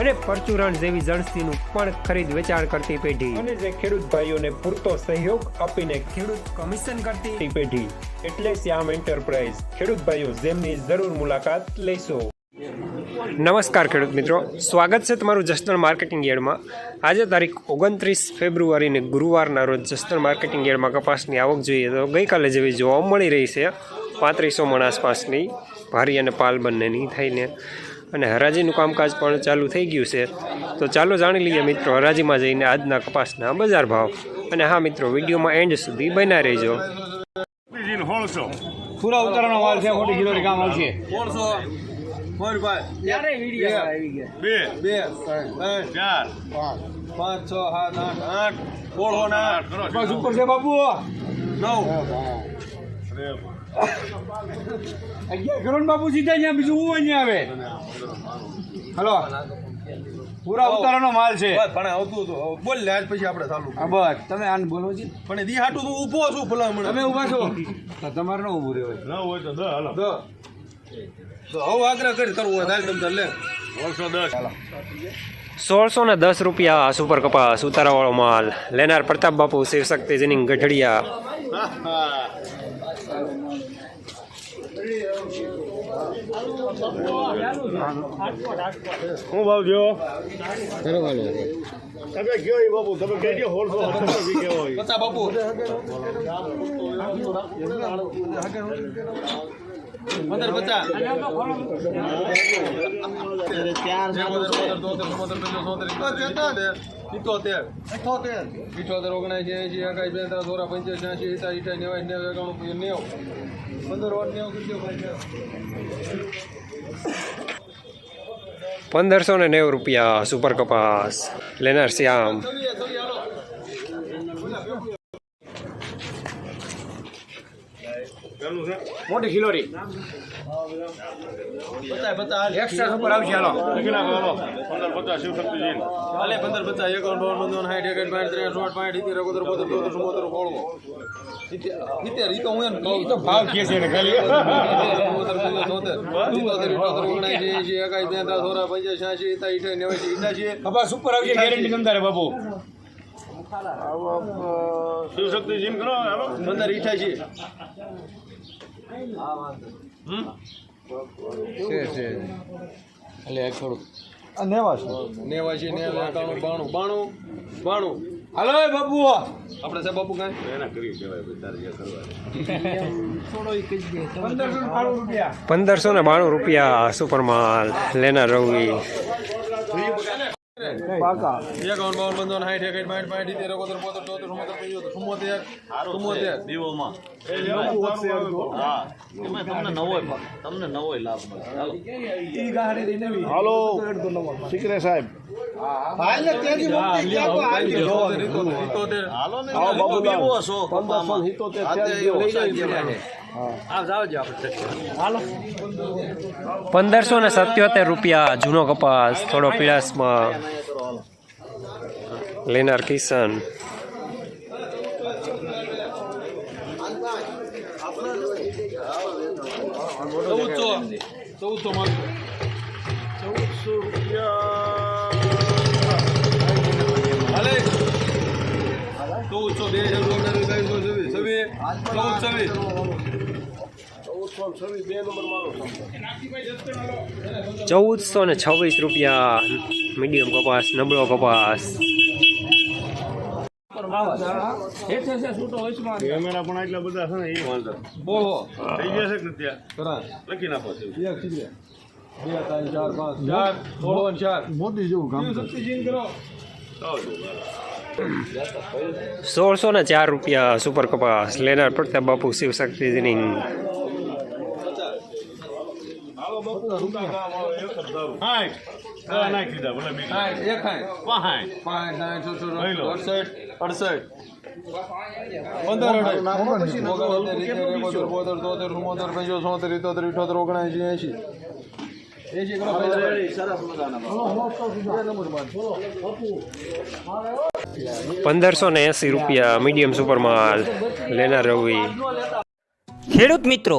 અને પરચુરણ જેવી જણસીનું પણ ખરીદ વેચાણ કરતી પેઢી. અને જે ખેડૂત ભાઈઓને પૂરતો સહયોગ આપીને ખેડૂત કમિશન કરતી પેઢી. એટલે શ્યામ એન્ટરપ્રાઇઝ. ખેડૂત ભાઈઓ જેમની જરૂર મુલાકાત લેશો. નમસ્કાર ખેડૂત મિત્રો. સ્વાગત છે તમારું જસદણ માર્કેટિંગ યાર્ડમાં. આજે તારીખ ઓગણત્રીસ ફેબ્રુઆરીને ગુરુવારના રોજ જસદણ માર્કેટિંગ યાર્ડમાં કપાસની આવક જોઈએ તો ગઈકાલે જેવી જોવા મળી રહી છે. પાંત્રીસો મણ આસપાસની ભારી અને પાલ બંનેની થઈને અને હરાજીનું કામકાજ પણ ચાલુ થઈ ગયું છે. તો ચાલો જાણી લઈએ મિત્રો હરાજીમાં જઈને આજના કપાસના બજાર ભાવ. અને હા મિત્રો વિડીયોમાં એન્ડ સુધી બન્યા રહેજો. પૂરા ઉતારવાનો માલ છે મોટી કિલોની કામ આવશે બે. બે. ચાર. પાંચ. છ સાત આઠ. આઠ. સોળસો આઠ. ઉપર છે બાપુ. નવ. અગિયાર કરો ને બાપુ સીધા અહીંયા બીજું હું અહીંયા આવે? હલો. પૂરા ઉતારાનો માલ છે. પણ આવતું હતું બોલ લે આજ પછી આપણે ચાલુ હા બસ. તમે આને બોલો છે પણ દી હાટું તું ઊભો છું ભલામણ. તમે ઊભા છો? તો તમારે ન ઊભું રહેવાય ન હોય તો દ હાલો. દ તો હવે આગ્રહ કરી કરવું હોય તમે તમ લે. હોળસો દસ. સોળસો ને દસ રૂપિયા સુપર કપાસ ઉતારાવાળો માલ. લેનાર પ્રતાપ બાપુ શિવશક્તિ જીની ગઢડિયા. હું ભાવ જો તમે કયો એ બાપુ તમે કહેજો હોય પચા બાપુ. પંદર પચાસ. ઇઠોતેર ઓગણસી એસી એકાઈ બેત્રીસ સોળા પંચ્યાસી એસી ઇઠા ઇઠા નેવાય નેવું એકાણું નેવું. પંદર વાર નેવું પંદરસો ને નેવું રૂપિયા સુપર કપાસ. લેનાર શ્યામ ચાલુ છે મોટી ખિલોરી. બતા પચાસ એક્સ્ટ્રા સુપર આવશે હાલો. કેટલા હાલો. પંદર પચાસ શિવશક્તિજી. હાલે પંદર પચાસ એકાવન બાવન પંચાવન સાઠ એકસઠ પાંચ ત્રેસઠ સોળ પાંચ ઇત્તેર એકોતેર બોતેર ચોતેર ચુમ્મોતેર સોળવો ઇત્તેર ઈ તો હું એમ કહું. તો ભાવ કે છે ને ખાલી. પંચોતેર છોતેર સિત્તોતેર ઇઠોતેર ઓગણસી એસી એકાઈ બેત્રીસ સોળા પંચ્યાસી એસી ઇઠા ઇઠા નેવાસી ઇઠાસી કપા સુપર આવશે ગેરંટી તમતારે બાપુ. શિવશક્તિજી કરો હાલો પંદર ઇઠાસી છે છે. એટલે થોડુંક. નેવાસ. નેવાસી ને એકાણું બાણું. બાણું? બાણું. હાલો એ બાપુ. આપણે સાહેબ બાપુ કાંઈ? એના કરી કહેવાય પંદરસો ને બાણું રૂપિયા સુપર માલ લેનાર રવિ. પંદરસો ને સત્યોતેર રૂપિયા જૂનો કપાસ થોડો પીળાસમાં લેનાર કિશન ચૌદસો. ચૌદસો ચૌદસો બે હજાર ઓગણત્રીસ બાવીસો છવ્વીસ. છવ્વીસ. ચૌદ છવ્વીસ. ચૌદસો ને છવ્વીસ રૂપિયા મીડિયમ કપાસ નબળો કપાસ. કેમેરા પણ એટલા બધા છે ને એ વાંધો બોલો. થઈ જશે કે ત્યાં લખી નાખો છે. એક સીધે બે ત્રણ ચાર ચાર. સોળ અને ચાર. મોટી જેવું કામ સોળસો ને ચાર રૂપિયા સુપર કપાસ લેનાર પ્રતાપ બાપુ શિવશક્તિની દીધા ભલે બીજું સાઠ એક કરો ભાઈ. પંદરસો ને એંસી રૂપિયા મીડિયમ સુપર માલ લેનાર રવિ ખેડૂત મિત્રો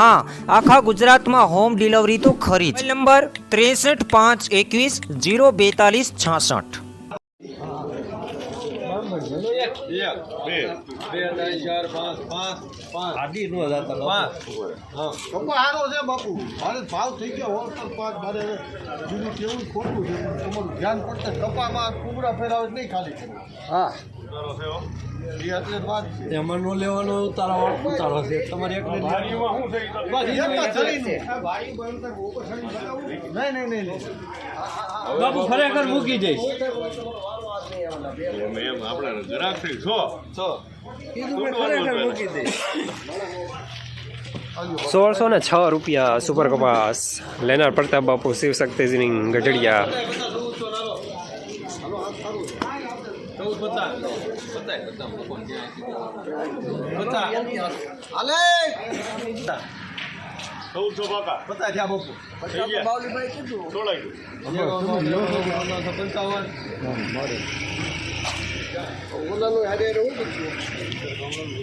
હા આખા ગુજરાતમાં હોમ ડિલિવરી તો ખરી જ નંબર ત્રેસઠ પાંચ એકવીસ જીરો બેતાલીસ છાસઠ બાપુ મારે ભાવ થઈ ગયો હોલસેલ પાંચ મારે કેવું ખોટું છે તમારું ધ્યાન પડશે કપામાં કુમરા ફેરાવે નહીં ખાલી હા એમાં નો લેવાનો તારા વાળ ઉતારો છે. તમારે એક એક જ શરીરનું. નહીં નહીં નહીં નહીં. બાપુ ખરેખર મૂકી જઈશ એમ એમ આપણે ગ્રાહક થઈ છો? સોળસો ને છ રૂપિયા સુપર કપાસ. લેનાર પ્રતાપ બાપુ શિવ શક્તિસિંહ ગઢડિયા. પચાસ, ભગવાન ક્યાં છે? હાલે! ચૌદસો પંચાવન.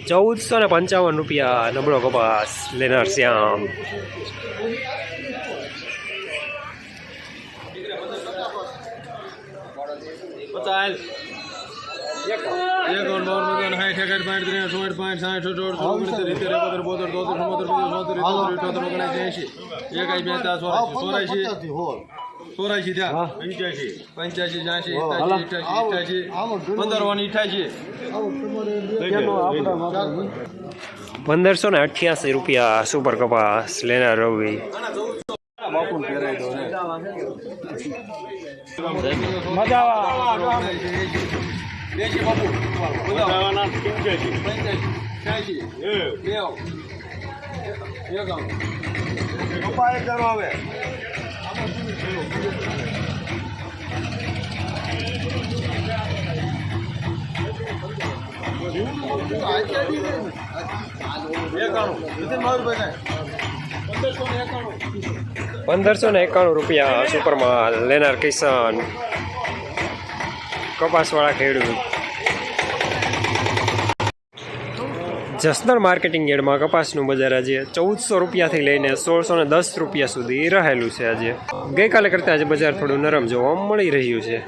ચૌદસો ને પંચાવન રૂપિયા નબળો કપાસ લેનાર શ્યામ. પચાસ. એકાવન, બાવન, સાઠ, એકાઠ, પાંઠ, ત્રેસઠ, ચોસઠ, પાંઠ, સાઠ, અઠ્ઠોતેર, ઓગણસિત્તેર, સિત્તેર, એકોતેર, બોતેર, તોતેર, ઇઠ્યાસી પંદરસો ને અઠ્યાસી રૂપિયા સુપર કપાસ લેનાર રવિ. એંશી બાપુ પંચાવન પંચ્યાસી પંચ્યાસી છ્યાસી એ નેવું એકાવન કપા એક કરો હવે એકાણું નીતિન ભાઈ પંદરસો ને એકાણું પંદરસો ને એકાણું રૂપિયા સુપર માલ લેનાર કિસાન કપાસવાળા ખેડૂત. જસનર માર્કેટિંગ યાર્ડમાં કપાસનું બજાર આજે ચૌદસો રૂપિયાથી લઈને સોળસો ને દસ રૂપિયા સુધી રહેલું છે આજે. ગઈકાલે કરતાં આજે બજાર થોડું નરમ જોવા મળી રહ્યું છે.